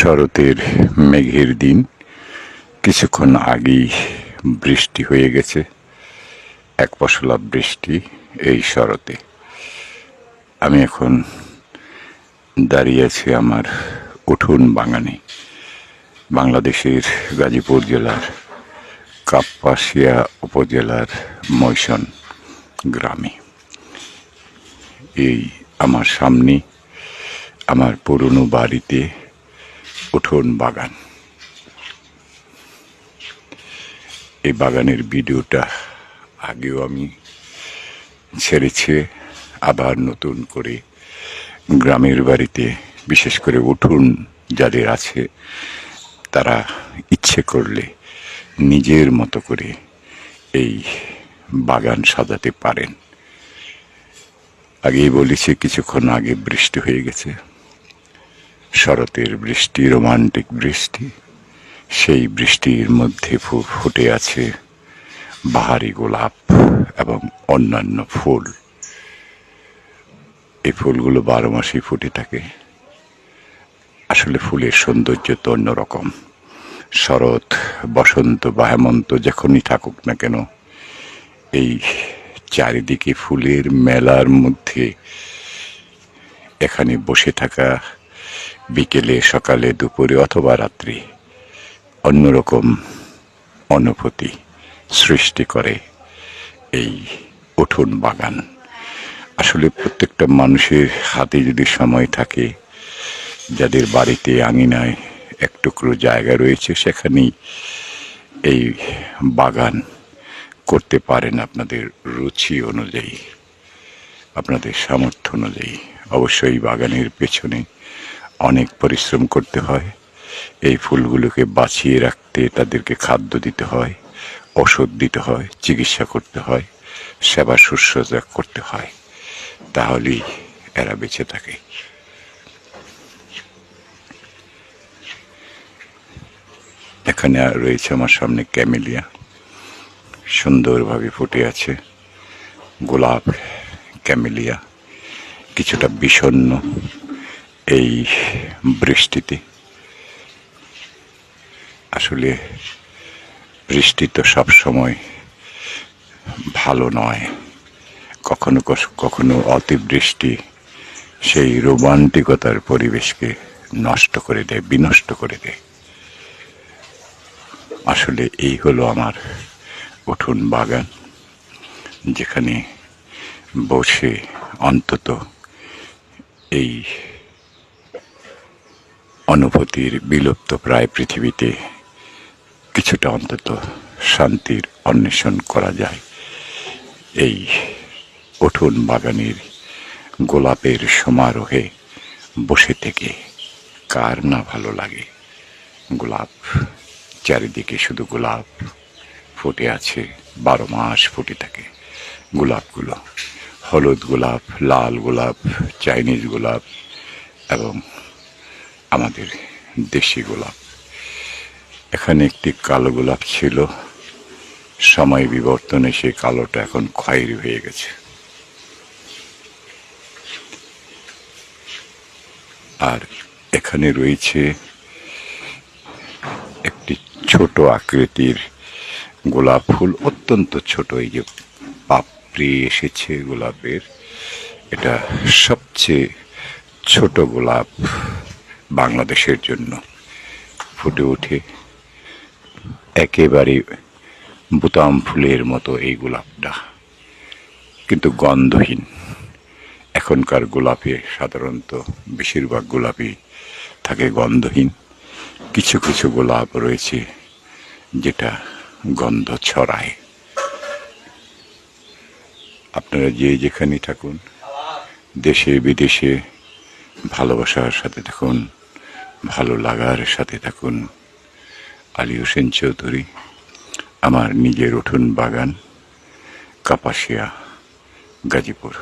শরতের মেঘের দিন। কিছুক্ষণ আগেই বৃষ্টি হয়ে গেছে, এক পশলা বৃষ্টি এই শরতে। আমি এখন দাঁড়িয়ে আছি আমার উঠোন বাগানে, বাংলাদেশের গাজীপুর জেলার কাপ্পাসিয়া উপজেলার মৈশন গ্রামে। এই আমার সামনে, আমার পুরনো বাড়িতে উঠোন বাগান। এই বাগানের ভিডিওটা আগেও আমি ছেড়েছে, আবার নতুন করে গ্রামের বাড়িতে, বিশেষ করে উঠোন যাদের আছে, তারা ইচ্ছে করলে নিজের মতো করে এই বাগান সাজাতে পারেন। আগেই বলেছি, কিছুক্ষণ আগে বৃষ্টি হয়ে গেছে। শরতের বৃষ্টি, রোমান্টিক বৃষ্টি, সেই বৃষ্টির মধ্যে ফুটে আছে বাহারি গোলাপ এবং অন্যান্য ফুল। এই ফুলগুলো বারো মাসেই ফুটে থাকে। আসলে ফুলের সৌন্দর্য তো অন্যরকম। শরৎ, বসন্ত বা হেমন্ত যখনই থাকুক না কেন, এই চারিদিকে ফুলের মেলার মধ্যে এখানে বসে থাকা বিকেলে, সকালে, দুপুরে অথবা রাত্রি অন্যরকম অনুভূতি সৃষ্টি করে এই উঠোন বাগান। আসলে প্রত্যেকটা মানুষের হাতে যদি সময় থাকে, যাদের বাড়িতে আঙিনায় এক টুকরো জায়গা রয়েছে, সেখানেই এই বাগান করতে পারেন আপনাদের রুচি অনুযায়ী, আপনাদের সামর্থ্য অনুযায়ী। অবশ্যই বাগানের পেছনে অনেক পরিশ্রম করতে হয়। এই ফুলগুলোকে বাঁচিয়ে রাখতে তাদেরকে খাদ্য দিতে হয়, ওষুধ দিতে হয়, চিকিৎসা করতে হয়, সেবা শুশ্রূষা করতে হয়। তাহলেই এরা বেঁচে থাকে। এখানে রয়েছে আমার সামনে ক্যামেলিয়া। সুন্দরভাবে ফুটে আছে গোলাপ ক্যামেলিয়া। কিছুটা বিষণ্ণ। এই বৃষ্টিতে। আসলে বৃষ্টি তো সব সময় ভালো নয়। কখনো কখনো অতিবৃষ্টি সেই রোমান্টিকতার পরিবেশকে নষ্ট করে দেয়, বিনষ্ট করে দেয়। আসলে এই হলো আমার উঠোন বাগান, যেখানে বসে অন্তত এই অনুভূতির বিলুপ্ত প্রায় পৃথিবীতে কিছুটা অন্তত শান্তির অন্বেষণ করা যায়। এই উঠোন বাগানের গোলাপের সমারোহে বসে থেকে কার না ভালো লাগে? গোলাপ, চারিদিকে শুধু গোলাপ ফুটে আছে, বারো মাস ফুটে থাকে গোলাপগুলো। হলুদ গোলাপ, লাল গোলাপ, চাইনিজ গোলাপ এবং আমাদের দেশি গোলাপ। এখানে একটি কালো গোলাপ ছিল। সময় বিবর্তনে সেই কালোটা এখন খয়েরি হয়ে গেছে। আর এখানে রয়েছে একটি ছোট আকৃতির গোলাপ ফুল, অত্যন্ত ছোট। এই যে পাপড়ি এসেছে গোলাপের, এটা সবচেয়ে ছোট গোলাপ। বাংলাদেশের জন্য। ফুটে ওঠে একেবারে বুতাম ফুলের মতো এই গোলাপটা। কিন্তু গন্ধহীন। এখনকার গোলাপে সাধারণত বেশিরভাগ গোলাপই থাকে গন্ধহীন। কিছু কিছু গোলাপ রয়েছে যেটা গন্ধ ছড়ায়। আপনারা যে যেখানে থাকুন দেশে বিদেশে ভালোবাসার সাথে থাকুন। ভালো লাগার সাথে থাকুন। আলী হোসেন চৌধুরী আমার নিজের উঠুন বাগান কাপাসিয়া গাজীপুর।